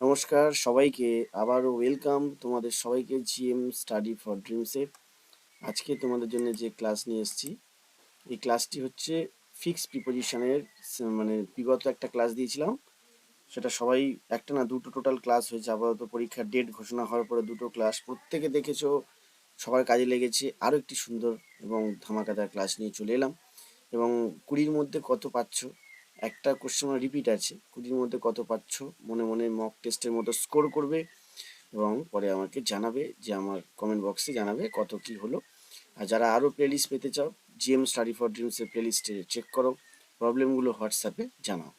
নমস্কার, সবাইকে আবারও ওয়েলকাম তোমাদের সবাইকে জিএম স্টাডি ফর ড্রিমসের আজকে তোমাদের জন্য যে ক্লাস নিয়ে এসেছি, এই ক্লাসটি হচ্ছে ফিক্স প্রিপোজিশনের মানে বিগত একটা ক্লাস দিয়েছিলাম। সেটা সবাই, একটা না দুটো টোটাল ক্লাস হয়েছে। আপাতত পরীক্ষার ডেট ঘোষণা হওয়ার পরে দুটো ক্লাস প্রত্যেকে দেখেছ, সবার কাজে লেগেছে। আরও একটি সুন্দর এবং ধামাকাদার ক্লাস নিয়ে চলে এলাম। এবং কুড়ির মধ্যে কত পাচ্ছ একটা কোশ্চেন রিপিট আছে। কুড়ির মধ্যে কত পাচ্ছ? মনে মনে মক টেস্টের মতো স্কোর করবে এবং পরে আমাকে জানাবে যে আমার কমেন্ট বক্সে জানাবে কত কি হলো। আর যারা আরও প্লেলিস্ট পেতে চাও জিএম স্টাডি ফর ড্রিমসের প্লেলিস্টে চেক করো। প্রবলেমগুলো হোয়াটসঅ্যাপে জানাও।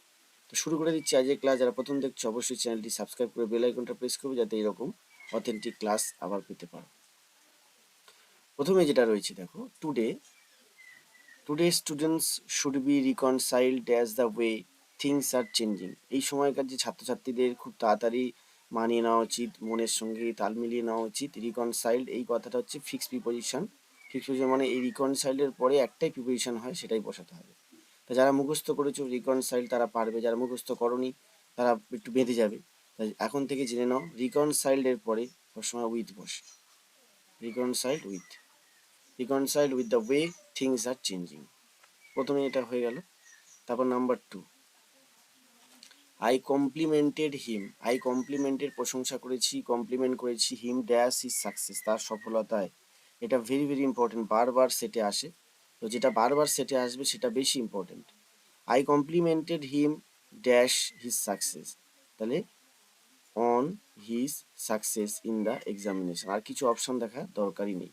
তো শুরু করে দিচ্ছি আজকের ক্লাস যারা প্রথম দেখছ, অবশ্যই চ্যানেলটি সাবস্ক্রাইব করে বেল আইকনটা প্রেস করবে যাতে এরকম অথেন্টিক ক্লাস আবার পেতে পারো। প্রথমে যেটা রয়েছে দেখো today today students should be reconciled as the way things are changing এই সময়কার যে ছাত্রছাত্রীদের খুব তাড়াতাড়ি মানিয়ে নেওয়া উচিত, মনের সঙ্গে তাল মিলিয়ে নেওয়া উচিত রিকনসাইল্ড এই কথাটা হচ্ছে ফিক্সড প্রিপোজিশন ফিক্স প্রিপোজিশন মানে এই রিকনসাইল্ডের পরে একটাই প্রিপোজিশন হয়, সেটাই বসাতে হবে। তা যারা মুখস্থ করেছ রিকনসাইল্ড তারা পারবে, যারা মুখস্থ করনি তারা একটু বেঁধে যাবে। এখন থেকে জেনে নাও রিকনসাইল্ডের পরে সবসময় উইথ বসে। Reconciled with reconciled with the way things are changing প্রথমে এটা হয়ে গেল, তারপর number two I complimented him I কমপ্লিমেন্টের প্রশংসা করেছি কমপ্লিমেন্ট করেছি হিম ড্যাশ ইজ সাকসেস তার সফলতায়। এটা ভেরি ভেরি ইম্পর্টেন্ট বারবার সেটে আসে। তো যেটা বারবার সেটে আসবে, সেটা বেশি important I complimented him dash his success তাহলে on his success in the examination আর কিছু অপশন দেখা দরকারই নেই।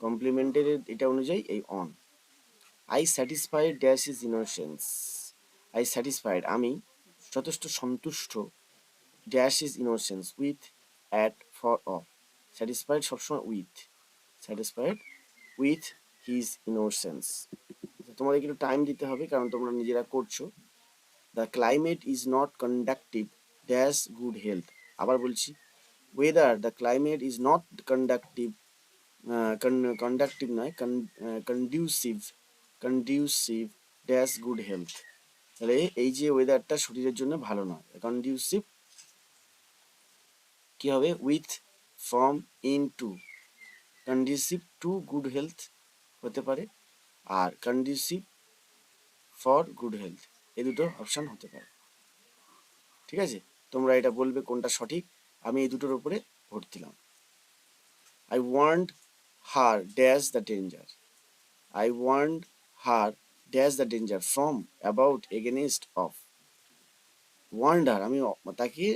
কমপ্লিমেন্টের এটা অনুযায়ী এই on I satisfied dash is innocence I satisfied আমি যথেষ্ট সন্তুষ্ট dash is innocence with at for of satisfied সবসময় with satisfied with his innocence তোমাদের একটু টাইম দিতে হবে, কারণ তোমরা নিজেরা করছ। The climate is not conductive dash good health আবার বলছি weather the climate is not conductive conductive নয় conducive conducive dash good health তাহলে এই যে ওয়েদারটা শরীরের জন্য ভালো নয় কন্ডিউসিভ কি হবে? With from in to conducive to good health হতে পারে, আর কন্ডিউসিভ ফর গুড হেলথ এই দুটো অপশান হতে পারে। ঠিক আছে? তোমরা এটা বলবে কোনটা সঠিক? আমি এই দুটোর উপরে ভোট দিলাম। I want her dash the danger I want her dash the danger from about against of wonder আমি তাকে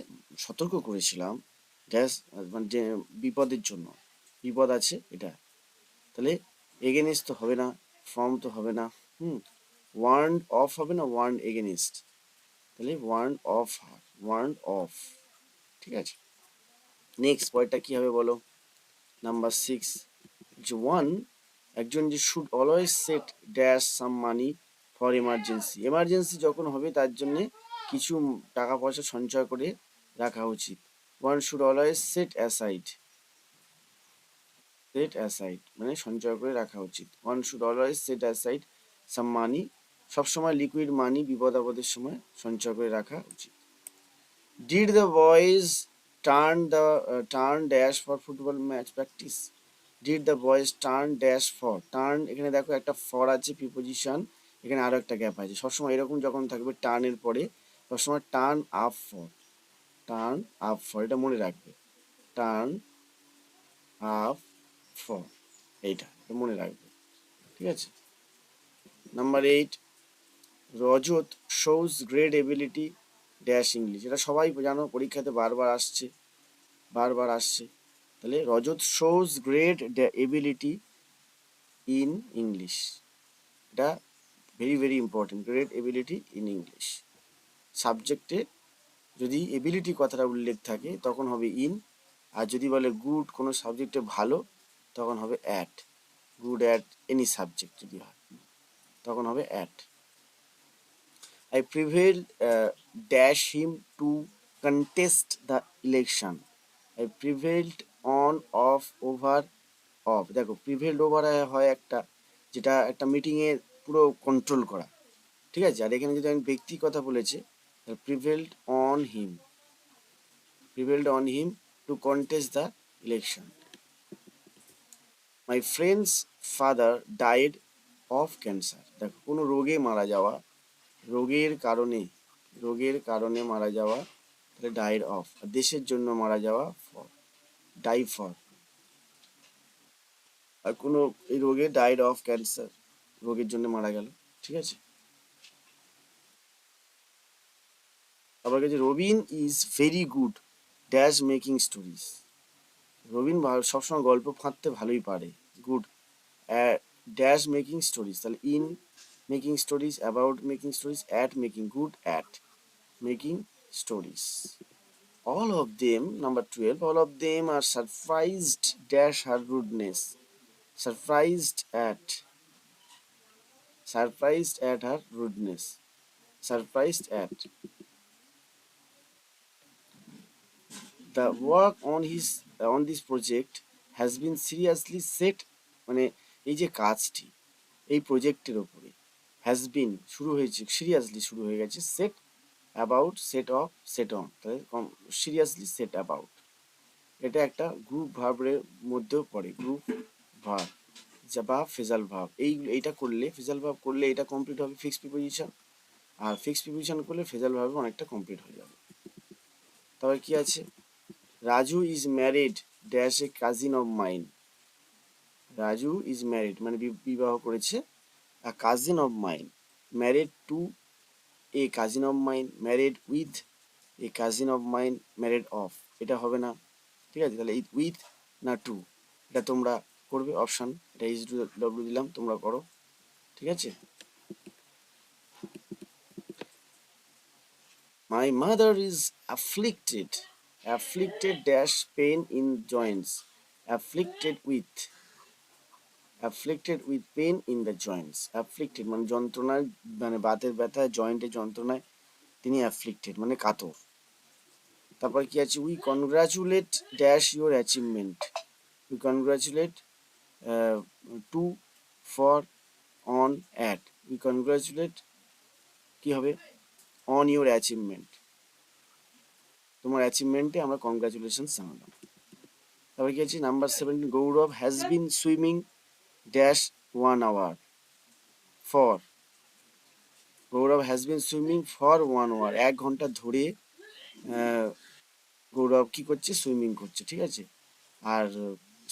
সতর্ক করেছিলাম ড্যাশ মানে বিপদের জন্য। বিপদ আছে, এটা। তাহলে এগেনিস্ট তো হবে না ফ্রম তো হবে না, হুম। ওয়ার্ন অফ হবে না ওয়ার্ন এগেনিস্ট তাহলে warn of her warn of ঠিক আছে? নেক্সট পয়েন্টটা কী হবে বলো? নাম্বার সিক্স যে ওয়ান একজন যে should always set dash some money for emergency emergency যখন হবে, তার জন্যে কিছু টাকা পয়সা সঞ্চয় করে রাখা উচিত। One should always set aside set aside মানে সঞ্চয় করে রাখা উচিত। One should always set aside some money সবসময় লিকুইড মানি বিপদ আপদের সময় সঞ্চয় করে রাখা উচিত। Did the boys turn the turn dash for football match practice did the boys turn dash for turn এখানে দেখো একটা ফর আছে প্রিপোজিশন এখানে আরও একটা গ্যাপ আছে। সবসময় এরকম যখন থাকবে টার্নের পরে, সবসময় turn up for turn up for এটা মনে রাখবে। টার্ন আপ ফর এইটা, এটা মনে রাখবে। ঠিক আছে? Number eight Rajat shows great ability dash English এটা সবাই জানো, পরীক্ষাতে বারবার আসছে বারবার আসছে। তাহলে Rajat shows great ability in English এটা very very important great ability in English সাবজেক্টে যদি এবিলিটি কথাটা উল্লেখ থাকে, তখন হবে ইন আর যদি বলে গুড কোনো সাবজেক্টে ভালো, তখন হবে at good at any subject যদি হয়, তখন হবে at I prevail dash him to contest the election I prevailed on of over of দেখো প্রিভেলড ওভার হয় একটা, যেটা একটা মিটিংয়ে পুরো কন্ট্রোল করা। ঠিক আছে? আর এখানে যদি আমি ব্যক্তি কথা বলেছে prevailed on him prevailed on him to contest the election my friend's father died of cancer দেখো, কোনো রোগে মারা যাওয়া, রোগের কারণে রোগের কারণে মারা যাওয়া, তাহলে ডাইড অফ দেশের জন্য মারা যাওয়া ফর ডাই ফর আর কোনো এই রোগে ডাইড অফ ক্যান্সার রোগের জন্য মারা গেল, ঠিক আছে? আবার কাছে Robin is very good dash making stories Robin সবসময় গল্প ফাঁদতে ভালোই পারে গুড ড্যাশ মেকিং স্টোরিজ তাহলে in making stories about making stories at making good at making stories all of them number 12 all of them are surprised dash her rudeness surprised at surprised at her rudeness surprised at the work on his on this project has been seriously set মানে এই যে কাজটি এই প্রজেক্টের ওপরে has been শুরু হয়েছে seriously শুরু হয়ে গেছে set about set of set on তাহলে সিরিয়াসলি সেট অ্যাবাউট এটা একটা গ্রুপ ভার্বের মধ্যেও পড়ে গ্রুপ ভার্ব যা বা ফেজাল ভাব। এই, এইটা করলে, ফেজাল ভাব করলে এটা কমপ্লিট হবে ফিক্স প্রিপোজিশন আর ফিক্সড প্রিপোজিশন করলে ফেজাল ভাবে অনেকটা কমপ্লিট হয়ে যাবে। তারপর কি আছে? Raju is married dash a cousin of mine Raju is married মানে বিবাহ করেছে a cousin of mine married to a cousin of mine married with a cousin of mine married of এটা হবে না ঠিক আছে? তাহলে উইথ না টু এটা তোমরা করবে অপশন এটা ইজ ডব্লিউ দিলাম তোমরা করো ঠিক আছে? My mother is afflicted, afflicted dash pain in joints, afflicted with, afflicted with pain in the joints, afflicted মানে যন্ত্রণায় মানে বাতের ব্যথায় জয়েন্টে যন্ত্রণায় তিনি অ্যাফ্লিক্টেড মানে কাতর। তারপর কি আছে? We congratulate dash your achievement we congratulate to for on at we congratulate কি হবে? অন ইউর অ্যাচিভমেন্ট তোমার অ্যাচিভমেন্টে আমরা কংগ্রাচুলেশন জানালাম। তারপর কি আছে? Number seventeen Gaurav has been swimming dash one hour for Gaurav has been swimming for one hour এক ঘণ্টা ধরে গৌরব কি করছে? সুইমিং করছে, ঠিক আছে? আর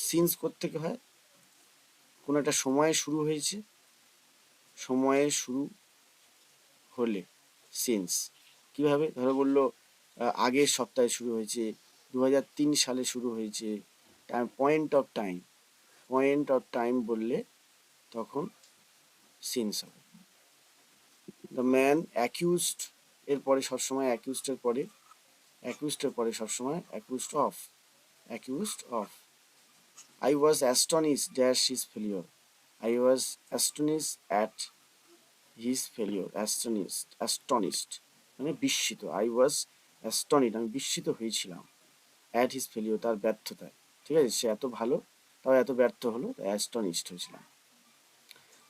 সিন্স থেকে হয়? কোনো একটা সময়ে শুরু হয়েছে? সময়ে শুরু হলে সিন্স কীভাবে? ধরো বলল আগের সপ্তাহে শুরু হয়েছে দু সালে শুরু হয়েছে point of time point of time বললে তখন সিন্স হবে। দ্য ম্যান অ্যাকিউজড এর পরে সবসময় অ্যাকিউজডের পরে অ্যাকিউজডের পরে সবসময় accused of accused of I was astonish dash his failure I was astonish at his failure astonished astonished মানে বিস্মিত। আই ওয়াজ অ্যাস্টনিড আমি বিস্মিত হয়েছিলাম অ্যাট হিজ ফেলিওর তার ব্যর্থতায়। ঠিক আছে? সে এত ভালো তাও এত ব্যর্থ হলো অ্যাস্টনিস্ট হয়েছিলাম।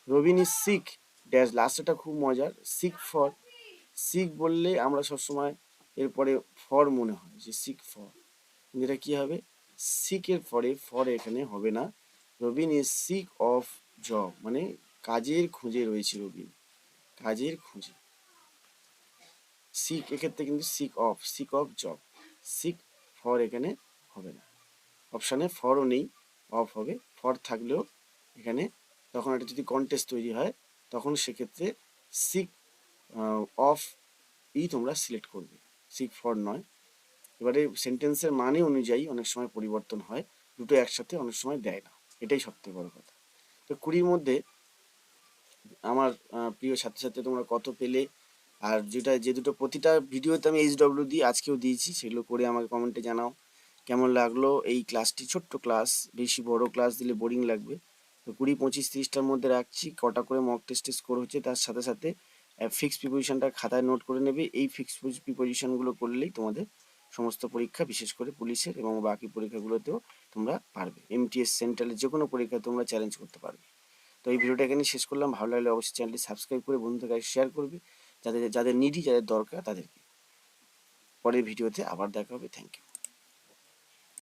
রবিন ইজ সিক ড্যাশ লাস্টটা খুব মজার। সিক ফর সিক বললে আমরা সবসময় এরপরে ফর মনে হয়, যে সিক ফর। যেটা কি হবে? সিকের পরে, ফর এখানে হবে না। Robin is seek of job মানে কাজের খুঁজে রয়েছে রবিন কাজের খুঁজে। সিক এক্ষেত্রে কিন্তু seek of seek of job. Seek for এখানে হবে না। অপশানে ফরও নেই। অফ হবে ফর থাকলেও এখানে তখন একটা যদি কন্টেস্ট তৈরি হয়, তখন সেক্ষেত্রে সিক অফ ই তোমরা সিলেক্ট করবে। সিক ফর নয়। এবারে সেন্টেন্সের মানে অনুযায়ী অনেক সময় পরিবর্তন হয়, দুটো একসাথে অনেক সময় দেয় না। এটাই সবথেকে বড় কথা। তো কুড়ির মধ্যে আমার প্রিয় ছাত্রছাত্রী, তোমরা কত পেলে? আর যেটা, যে দুটো প্রতিটা ভিডিওতে আমি এইচ ডব্লিউ দিই আজকেও দিয়েছি, সেগুলো করে আমাকে কমেন্টে জানাও। কেমন লাগল? এই ক্লাসটি ছোট্ট ক্লাস বেশি বড় ক্লাস দিলে বোরিং লাগবে। তো কুড়ি, পঁচিশ, তিরিশটার মধ্যে রাখছি। কটা করে মক টেস্টে স্কোর হচ্ছে তার সাথে সাথে ফিক্স প্রিপোজিশনটা খাতায় নোট করে নেবে। এই ফিক্স প্রিপোজিশনগুলো করলেই তোমাদের সমস্ত পরীক্ষা, বিশেষ করে পুলিশের এবং বাকি পরীক্ষাগুলোতেও তোমরা পারবে। এমটিএস সেন্ট্রালের যে কোনো পরীক্ষায় তোমরা চ্যালেঞ্জ করতে পারবে। তো এই ভিডিওটা এখানে শেষ করলাম। ভালো লাগলে অবশ্যই চ্যানেলটি সাবস্ক্রাইব করে বন্ধুদের কাছে শেয়ার করবে। যাদের যাদের নিডি, যাদের দরকার তাদেরকে। পরের ভিডিওতে আবার দেখা হবে। Thank you